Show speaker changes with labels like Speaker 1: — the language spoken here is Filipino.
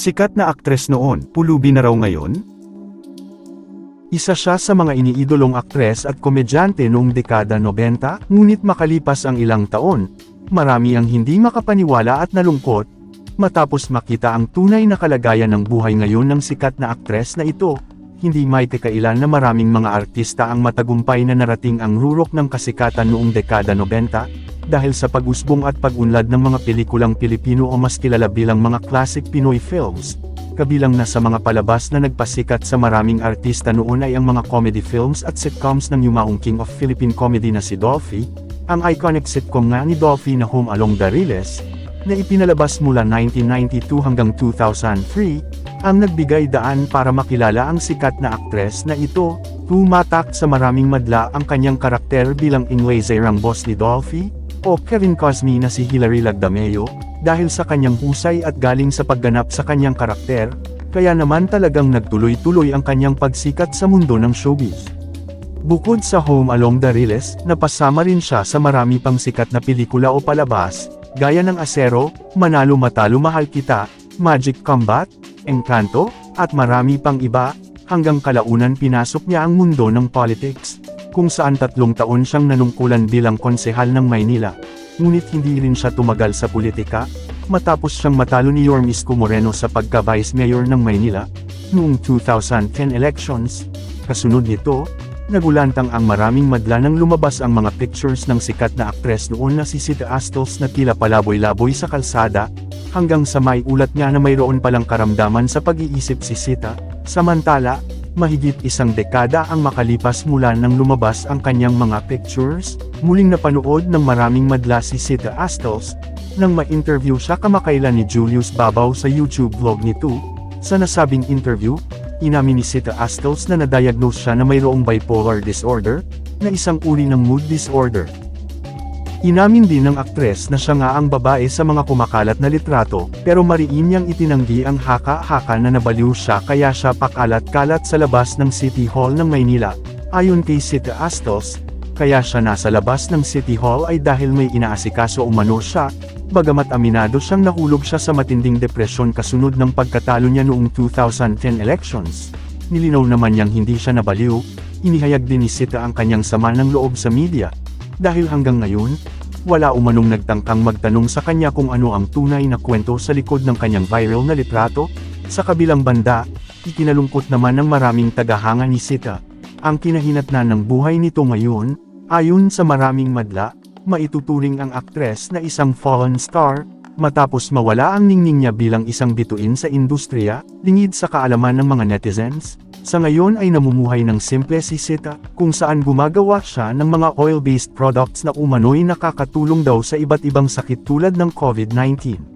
Speaker 1: Sikat na aktres noon, pulubi na raw ngayon? Isa siya sa mga iniidolong aktres at komedyante noong dekada 90, ngunit makalipas ang ilang taon, marami ang hindi makapaniwala at nalungkot, matapos makita ang tunay na kalagayan ng buhay ngayon ng sikat na aktres na ito, hindi may tekailan na maraming mga artista ang matagumpay na narating ang rurok ng kasikatan noong dekada 90, dahil sa pag-usbong at pag-unlad ng mga pelikulang Pilipino o mas kilala bilang mga classic Pinoy films. Kabilang na sa mga palabas na nagpasikat sa maraming artista noon ay ang mga comedy films at sitcoms ng yumaong king of Philippine comedy na si Dolphy, ang iconic sitcom nga ni Dolphy na Home Along the Riles, na ipinalabas mula 1992 hanggang 2003, ang nagbigay daan para makilala ang sikat na aktres na ito, tumatak sa maraming madla ang kanyang karakter bilang Ingwezerang boss ni Dolphy, o Kevin Cosme na si Hilary Lagdameo, dahil sa kanyang husay at galing sa pagganap sa kanyang karakter, kaya naman talagang nagtuloy-tuloy ang kanyang pagsikat sa mundo ng showbiz. Bukod sa Home Along the Riles, napasama rin siya sa marami pang sikat na pelikula o palabas, gaya ng Asero, Manalo Matalo Mahal Kita, Magic Combat, Encanto, at marami pang iba, hanggang kalaunan pinasok niya ang mundo ng politics, kung saan tatlong taon siyang nanungkulan bilang konsehal ng Maynila. Ngunit hindi rin siya tumagal sa politika, matapos siyang matalo ni Yorme Isko Moreno sa pagka-vice mayor ng Maynila, noong 2010 elections. Kasunod nito, nagulantang ang maraming madla nang lumabas ang mga pictures ng sikat na aktres noon na si Sita Astles na tila palaboy-laboy sa kalsada, hanggang sa may ulat nga na mayroon palang karamdaman sa pag-iisip si Sita, samantala, mahigit isang dekada ang makalipas mula nang lumabas ang kanyang mga pictures, muling napanood ng maraming madla si Sita Astles, nang ma-interview siya kamakailan ni Julius Babaw sa YouTube vlog nito, sa nasabing interview, inamin ni Sita Astles na na-diagnose siya na mayroong bipolar disorder, na isang uri ng mood disorder. Inamin din ng aktres na siya nga ang babae sa mga kumakalat na litrato, pero mariin niyang itinanggi ang haka-haka na nabaliw siya kaya siya pakalat-kalat sa labas ng City Hall ng Maynila. Ayon kay Sita Astos, kaya siya nasa labas ng City Hall ay dahil may inaasikaso umano siya, bagamat aminado siyang nahulog siya sa matinding depresyon kasunod ng pagkatalo niya noong 2010 elections. Nilinaw naman niyang hindi siya nabaliw, inihayag din ni Sita ang kanyang sama ng loob sa media, dahil hanggang ngayon, wala umanong nagtangkang magtanong sa kanya kung ano ang tunay na kwento sa likod ng kanyang viral na litrato. Sa kabilang banda, ikinalungkot naman ng maraming tagahanga ni Sita. Ang kinahinatnan ng buhay nito ngayon, ayon sa maraming madla, maituturing ang aktres na isang fallen star, matapos mawala ang ningning niya bilang isang bituin sa industriya, lingid sa kaalaman ng mga netizens. Sa ngayon ay namumuhay ng simple si Sita, kung saan gumagawa siya ng mga oil-based products na umano'y nakakatulong daw sa iba't ibang sakit tulad ng COVID-19.